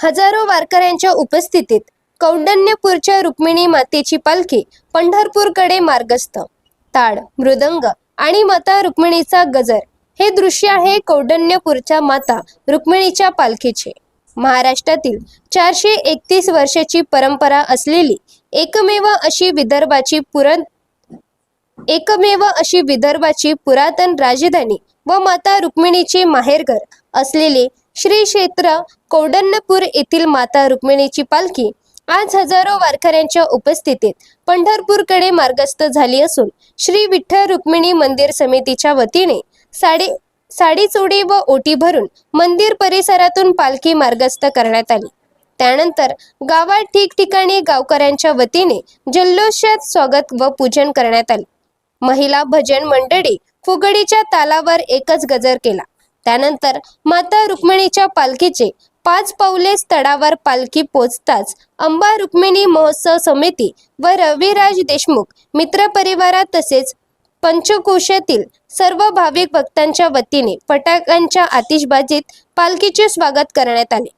हजारो वारकऱ्यांच्या उपस्थितीत कौंडण्यपूरच्या रुक्मिणी मातेची पालखी पंढरपूरकडे मार्गस्थ. ताड मृदंग आणि माता रुक्मिणीचा गजर हे दृश्य आहे कौंडण्यपूरच्या माता रुक्मिणीच्या पालखीचे. महाराष्ट्रातील चारशे एकतीस वर्षाची परंपरा असलेली एकमेव अशी विदर्भाची पुरण एकमेव अशी विदर्भाची पुरातन राजधानी व माता रुक्मिणीचे माहेरघर असलेले श्री क्षेत्र कौडन्नपूर येथील माता रुक्मिणीची पालखी आज हजारो वारकऱ्यांच्या उपस्थितीत पंढरपूरकडे मार्गस्थ झाली असून श्री विठ्ठल रुक्मिणी मंदिर समितीच्या वतीने साडी साडी चोडी व ओटी भरून मंदिर परिसरातून पालखी मार्गस्थ करण्यात आली. त्यानंतर गावात ठिकठिकाणी गावकऱ्यांच्या वतीने जल्लोषात स्वागत व पूजन करण्यात आले. महिला भजन मंडळी फुगडीच्या तालावर एकच गजर केला. त्यानंतर माता रुक्मिणीच्या पालखीचे पाच पावले तडावर पालखी पोचताच अंबा रुक्मिणी महोत्सव समिती व रविराज देशमुख मित्र परिवारात तसेच पंचकोशातील सर्व भाविक भक्तांच्या वतीने फटाक्यांच्या आतिषबाजीत पालखीचे स्वागत करण्यात आले.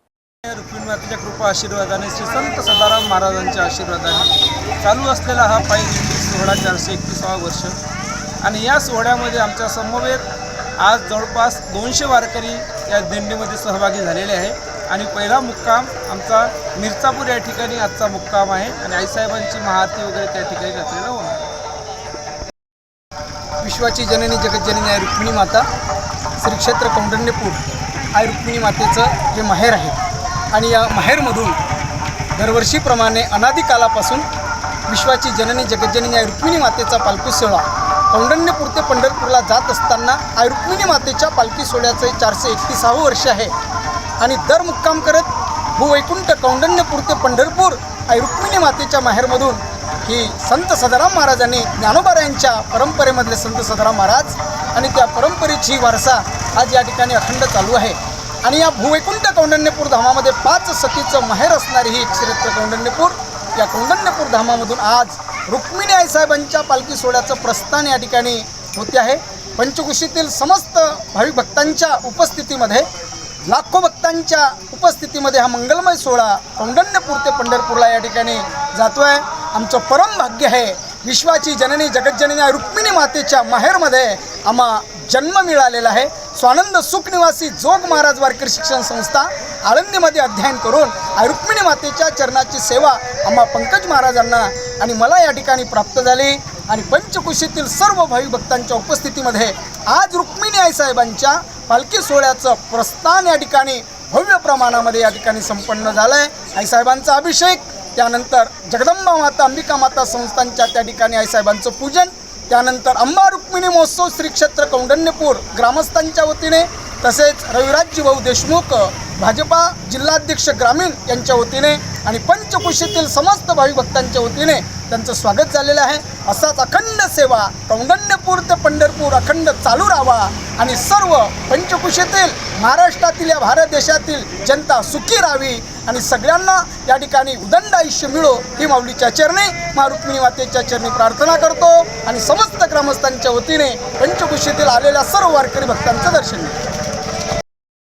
रुक्मिणीमातेच्या कृपा आशीर्वादाने श्री संत सदाराम महाराजांच्या आशीर्वादाने चालू असलेला हा पायी सोहळा चारशे एकतीसावा वर्ष. आणि या सोहळ्यामध्ये आमच्या समवेत आज जवळपास दोनशे वारकरी या दिंडीमध्ये सहभागी झालेले आहे. आणि पहिला मुक्काम आमचा मिरचापूर या ठिकाणी आजचा मुक्काम आहे. आणि आईसाहेबांची महाआरती वगैरे त्या ठिकाणी रात्रीला होणार विश्वाची जननी जगज्जननी आहे रुक्मिणी माता. श्री क्षेत्र कौंडण्यपूर आय रुक्मिणी मातेचं जे माहेर आहे. आणि या माहेरमधून दरवर्षीप्रमाणे अनादी कालापासून विश्वाची जननी जगज्जननी आहे रुक्मिणी मातेचा पालखी सोहळा कौंडण्यपूर ते पंढरपूरला जात असताना आई रुक्मिणी मातेच्या पालखी सोहळ्याचं हे चारशे एकतीसावं वर्ष आहे. आणि दर मुक्काम करत भूवैकुंठ कौंडण्यपूर ते पंढरपूर आई रुक्मिणी मातेच्या माहेरमधून ही संत सदाराम महाराजांनी ज्ञानोबारायांच्या परंपरेमधले संत सदाराम महाराज आणि त्या परंपरेची वारसा आज या ठिकाणी अखंड चालू आहे. आणि या भूवैकुंठ कौंडण्यपूर धामामध्ये पाच सतीचं माहेर असणारी ही क्षेत्र कौंडण्यपूर या कौंडण्यपूर धामामधून आज रुक्मिणी आईसाहेबांच्या पालखी सोहळ्याचं प्रस्थान या ठिकाणी होते आहे. पंचकुशीतील समस्त भाविक भक्तांच्या उपस्थितीमध्ये लाखो भक्तांच्या उपस्थितीमध्ये हा मंगलमय सोहळा कौंडण्यपूर ते पंढरपूरला या ठिकाणी जातो आहे आमचं परम भाग्य आहे. विश्वाची जननी जगज्जननी रुक्मिणी मातेच्या माहेरमध्ये आम्हा जन्म मिळालेला आहे. स्वानंद सुखनिवासी जोग महाराज वारकरी शिक्षण संस्था आळंदीमध्ये अध्ययन करून आई रुक्मिणी मातेच्या चरणाची सेवा आम्हा पंकज महाराजांना आणि मला या ठिकाणी प्राप्त झाली. आणि पंचकुशीतील सर्व भावी भक्तांच्या उपस्थितीमध्ये आज रुक्मिणी आई साहेबांच्या पालखी सोहळ्याचं प्रस्थान या ठिकाणी भव्य प्रमाणामध्ये या ठिकाणी संपन्न झालं आहे आईसाहेबांचा अभिषेक त्यानंतर जगदंबा माता अंबिका माता संस्थांच्या त्या ठिकाणी आईसाहेबांचं पूजन त्यानंतर अंबा रुक्मिणी महोत्सव श्री क्षेत्र कौंडण्यपूर ग्रामस्थांच्या वतीने तसेच रविराजजी भाऊ देशमुख भाजपा जिल्हाध्यक्ष ग्रामीण यांच्या वतीने आणि पंचकुशीतील समस्त भाविक भक्तांच्या वतीने त्यांचं स्वागत झालेलं आहे. असाच अखंड सेवा कौंडण्यपूर ते पंढरपूर अखंड चालू राहावा आणि सर्व पंचकुशीतील महाराष्ट्रातील या भारत देशातील जनता सुखी राहावी आणि सगळ्यांना या ठिकाणी उदंड आयुष्य मिळो ही माऊलीच्या चरणी मा रुक्मिणी मातेच्या चरणी प्रार्थना करतो आणि समस्त ग्रामस्थांच्या वतीने पंचकुशीतील आलेल्या सर्व वारकरी भक्तांचं दर्शन घेतो.